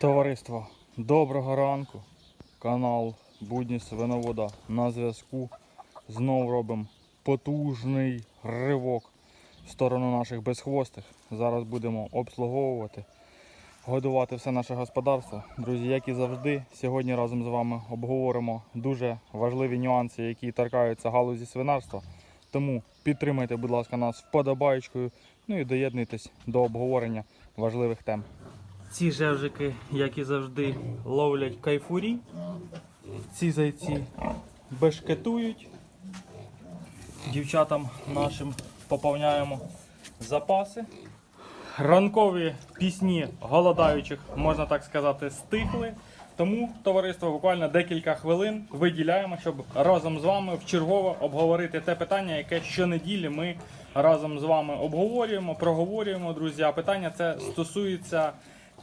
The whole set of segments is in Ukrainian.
Товариство, доброго ранку. Канал Будні Свиновода на зв'язку. Знов робимо потужний ривок в сторону наших безхвостих. Зараз будемо обслуговувати, годувати все наше господарство. Друзі, як і завжди, сьогодні разом з вами обговоримо дуже важливі нюанси, які торкаються галузі свинарства. Тому підтримайте, будь ласка, нас вподобаєчкою, ну і доєднуйтесь до обговорення важливих тем. Ці жевжики, як і завжди, ловлять кайфурі. Ці зайці бешкетують. Дівчатам нашим поповняємо запаси. Ранкові пісні голодаючих, можна так сказати, стихли. Тому, товариство, буквально декілька хвилин виділяємо, щоб разом з вами вчергово обговорити те питання, яке щонеділі ми разом з вами обговорюємо, проговорюємо, друзі. А питання це стосується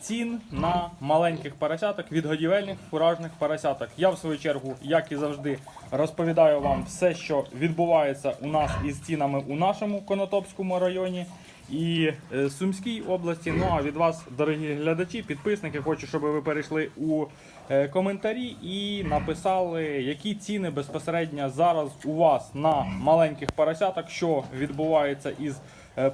цін на маленьких поросяток, відгодівельних фуражних поросяток. Я в свою чергу, як і завжди, розповідаю вам все, що відбувається у нас із цінами у нашому Конотопському районі і е, Сумській області. Ну а від вас, дорогі глядачі, підписники, хочу, щоб ви перейшли у е, коментарі і написали, які ціни безпосередньо зараз у вас на маленьких поросяток, що відбувається із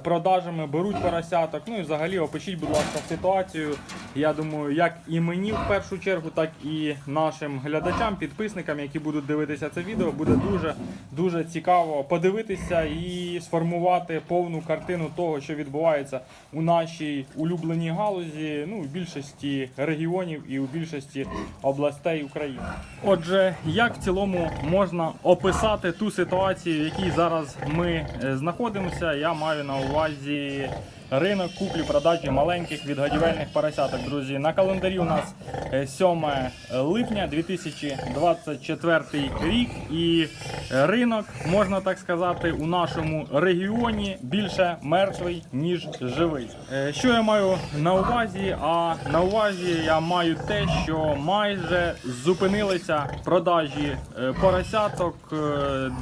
продажами, беруть поросяток. Ну і взагалі опишіть, будь ласка, ситуацію. Я думаю, як і мені в першу чергу, так і нашим глядачам, підписникам, які будуть дивитися це відео, буде дуже дуже цікаво подивитися і сформувати повну картину того, що відбувається у нашій улюбленій галузі, ну в більшості регіонів і у більшості областей України. Отже, як в цілому можна описати ту ситуацію, в якій зараз ми е, знаходимося, я маю на увазі. Ринок куплі-продажі маленьких відгодівельних поросяток, друзі. На календарі у нас е, 7 липня 2024 рік. І ринок, можна так сказати, у нашому регіоні більше мертвий, ніж живий. Е, Що я маю на увазі? А на увазі я маю те, що майже зупинилися продажі е, поросяток, е,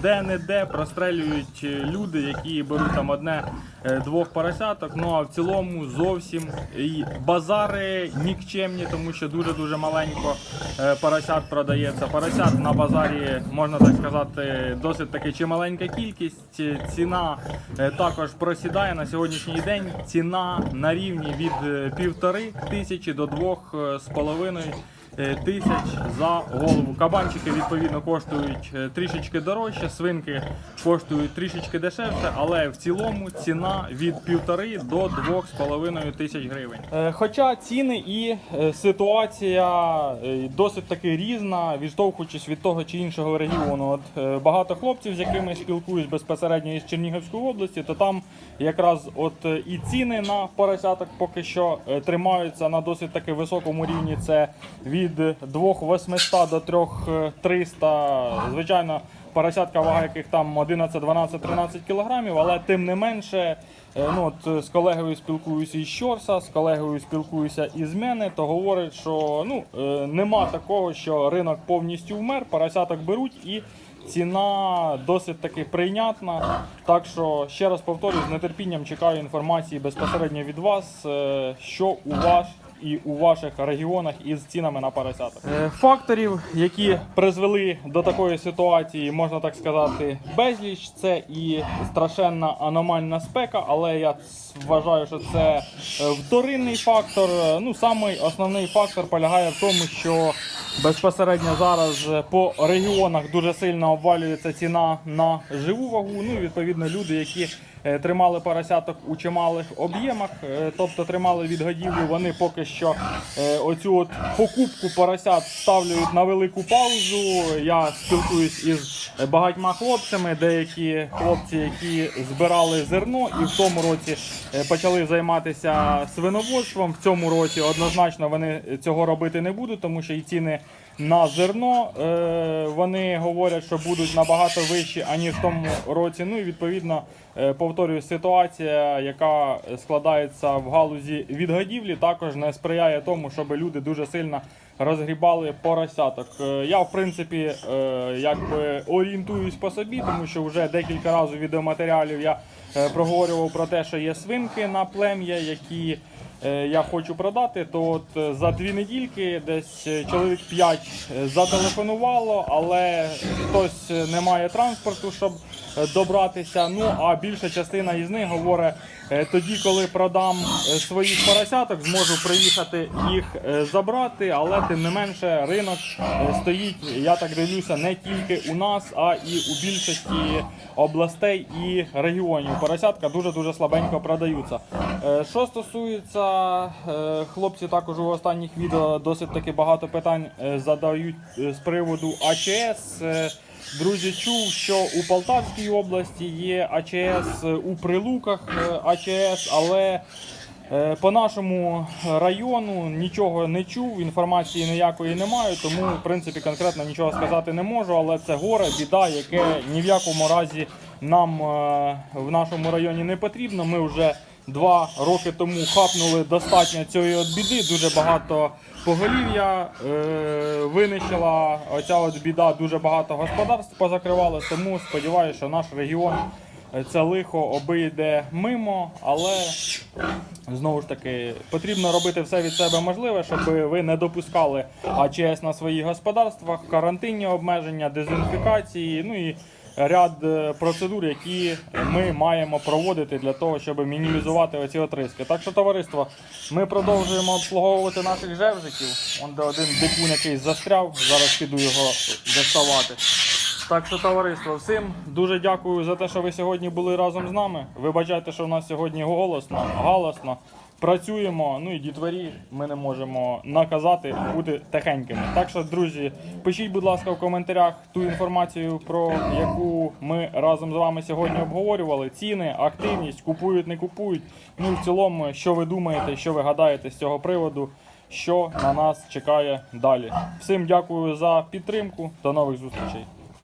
де-не-де прострелюють е, люди, які беруть там одне е, двох поросяток. Ну а в цілому зовсім і базари нікчемні, тому що дуже дуже маленько е, поросят продається. Поросят на базарі можна так сказати, досить таки чималенька кількість. Е, Ціна е, також просідає на сьогоднішній день. Ціна на рівні від півтори тисячі до двох з половиною тисяч за голову. Кабанчики відповідно коштують е, трішечки дорожче, свинки коштують трішечки дешевше, але в цілому ціна від півтори до двох з половиною тисяч гривень. Е, Хоча ціни і е, ситуація е, досить таки різна, відштовхуючись від того чи іншого регіону. От е, багато хлопців, з якими спілкуюсь безпосередньо із Чернігівської області, то там якраз от е, і ціни на поросяток поки що е, тримаються на досить таки високому рівні. Це від 2800 до 3300, звичайно. Поросятка, вага яких там 11, 12, 13 кілограмів, але тим не менше, е, ну от з колегою спілкуюся із Щорса, з колегою спілкуюся із мене, то говорить, що ну е, нема такого, що ринок повністю вмер, поросяток беруть і ціна досить таки прийнятна. Так що ще раз повторюю, з нетерпінням чекаю інформації безпосередньо від вас, е, що у вас і у ваших регіонах із цінами на поросяток. Е, Факторів, які призвели до такої ситуації, можна так сказати, безліч. Це і страшенна аномальна спека, але я вважаю, що це е, вторинний фактор. Е, Ну, самий основний фактор полягає в тому, що безпосередньо зараз по регіонах дуже сильно обвалюється ціна на живу вагу. Ну і відповідно люди, які тримали поросяток у чималих об'ємах, е, тобто тримали відгодівлю, вони поки що е, оцю от покупку поросят ставлюють на велику паузу. Я спілкуюсь із багатьма хлопцями, деякі хлопці, які збирали зерно і в тому році е, почали займатися свиноводством. В цьому році однозначно вони цього робити не будуть, тому що і ціни на зерно е, вони говорять, що будуть набагато вищі, аніж в тому році. Ну і відповідно е, повторюю, ситуація, яка складається в галузі відгодівлі, також не сприяє тому, щоб люди дуже сильно розгрібали поросяток. Е, Я, в принципі, якби орієнтуюсь по собі, тому що вже декілька разів відеоматеріалів я проговорював про те, що є свинки на плем'я, які я хочу продати, то от е, за дві недільки десь е, чоловік 5 зателефонувало, але хтось е, не має транспорту, щоб е, добратися. Ну а більша частина із них говорить, е, тоді, коли продам е, своїх поросяток, зможу приїхати їх е, забрати, але тим не менше ринок е, стоїть, я так дивлюся, не тільки у нас, а і у більшості областей і регіонів. Поросятка дуже-дуже слабенько продаються. Е, Що стосується е, хлопці, також у останніх відео досить таки багато питань е, задають з приводу АЧС. Друзі, чув, що у Полтавській області є АЧС, у Прилуках АЧС, але по нашому району нічого не чув, інформації ніякої не маю, тому в принципі конкретно нічого сказати не можу. Але це горе, біда, яке ні в якому разі нам в нашому районі не потрібно. Ми вже два роки тому хапнули достатньо цієї от біди. Дуже багато поголів'я е, винищила оця от біда. Дуже багато господарств позакривали. Тому сподіваюся, що наш регіон е, це лихо обійде мимо, але знову ж таки потрібно робити все від себе можливе, щоб ви не допускали АЧС на своїх господарствах, карантинні обмеження, дезінфікації, ну і ряд е, процедур, які ми маємо проводити для того, щоб мінімізувати оці отриски. Так що, товариство, ми продовжуємо обслуговувати наших жевжиків. Он де один дикун якийсь застряв. Зараз піду його доставати. Так що, товариство, всім дуже дякую за те, що ви сьогодні були разом з нами. Вибачайте, що в нас сьогодні голосно, галасно. Працюємо, ну і дітворі ми не можемо наказати бути тихенькими. Так що, друзі, пишіть, будь ласка, в коментарях ту інформацію, про яку ми разом з вами сьогодні обговорювали. Ціни, активність, купують, не купують. Ну і в цілому, що ви думаєте, що ви гадаєте з цього приводу, що на нас чекає далі. Всім дякую за підтримку. До нових зустрічей.